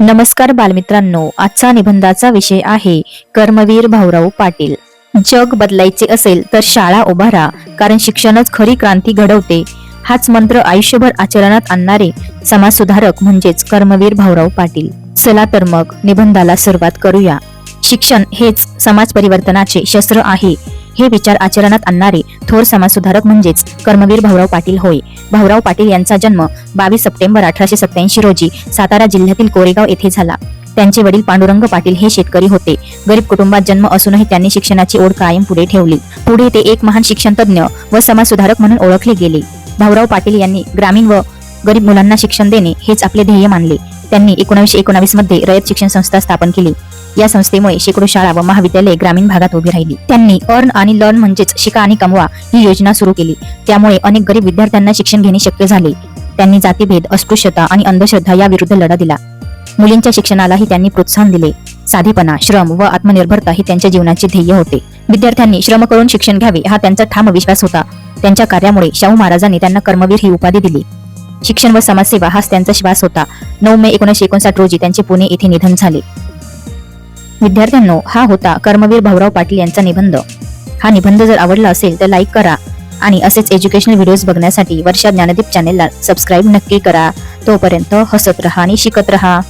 नमस्कार बालमित्रांनो आजचा निबंधाचा विषय आहे कर्मवीर भाऊराव पाटील. जग बदलायचे असेल तर शाळा उभारा कारण शिक्षणच खरी क्रांती घडवते. हाच मंत्र आयुष्यभर आचरणात आणणारे समाजसुधारक म्हणजेच कर्मवीर भाऊराव पाटील. चला तर मग निबंधाला सुरुवात करूया. शिक्षण हेच समाज परिवर्तनाचे शस्त्र आहे. हे विचार आचरणात आणणारे थोर समाजसुधारक म्हणजेच कर्मवीर भाऊराव पाटील होय. भाऊराव पाटील यांचा जन्म बावीस सप्टेंबर अठराशे सत्याऐंशी रोजी सातारा जिल्ह्यातील कोरेगाव येथे झाला. त्यांचे वडील पांडुरंग पाटील हे शेतकरी होते. गरीब कुटुंबात जन्म असूनही त्यांनी शिक्षणाची ओढ कायम पुढे ठेवली. पुढे ते एक महान शिक्षण तज्ञ व समाजसुधारक म्हणून ओळखले गेले. भाऊराव पाटील यांनी ग्रामीण व गरीब मुलांना शिक्षण देणे हेच आपले ध्येय मानले. त्यांनी एकोणीसशे एकोणावीसमध्ये रयत शिक्षण संस्था स्थापन केली. या संस्थेमुळे शेकडो शाळा व महाविद्यालये ग्रामीण भागात उभी राहिली. त्यांनी अर्न आणि लर्न म्हणजेच शिका आणि कमवा ही योजना सुरू केली. त्यामुळे अनेक गरीब विद्यार्थ्यांना शिक्षण घेणे शक्य झाले. त्यांनी जातीभेद अस्पृश्यता आणि अंधश्रद्धा या विरुद्ध लढा दिला. मुलींच्या शिक्षणालाही त्यांनी प्रोत्साहन दिले. साधेपणा श्रम व आत्मनिर्भरता हे त्यांच्या जीवनाचे ध्येय होते. विद्यार्थ्यांनी श्रम करून शिक्षण घ्यावे हा त्यांचा ठाम विश्वास होता. त्यांच्या कार्यामुळे शाहू महाराजांनी त्यांना कर्मवीर ही उपाधी दिली. शिक्षण व समाजसेवा हाच त्यांचा श्वास होता. नऊ मे एकोणीसशे एकोणसाठ रोजी त्यांचे पुणे येथे निधन झाले. विद्यार्थ्यांनो हा होता कर्मवीर भाऊराव पाटील यांचा निबंध. हा निबंध जर आवडला असेल तर लाईक करा आणि असेच एज्युकेशनल व्हिडिओज बघण्यासाठी वर्षा ज्ञानदीप चॅनेलला सबस्क्राईब नक्की करा. तोपर्यंत हसत रहा आणि शिकत रहा.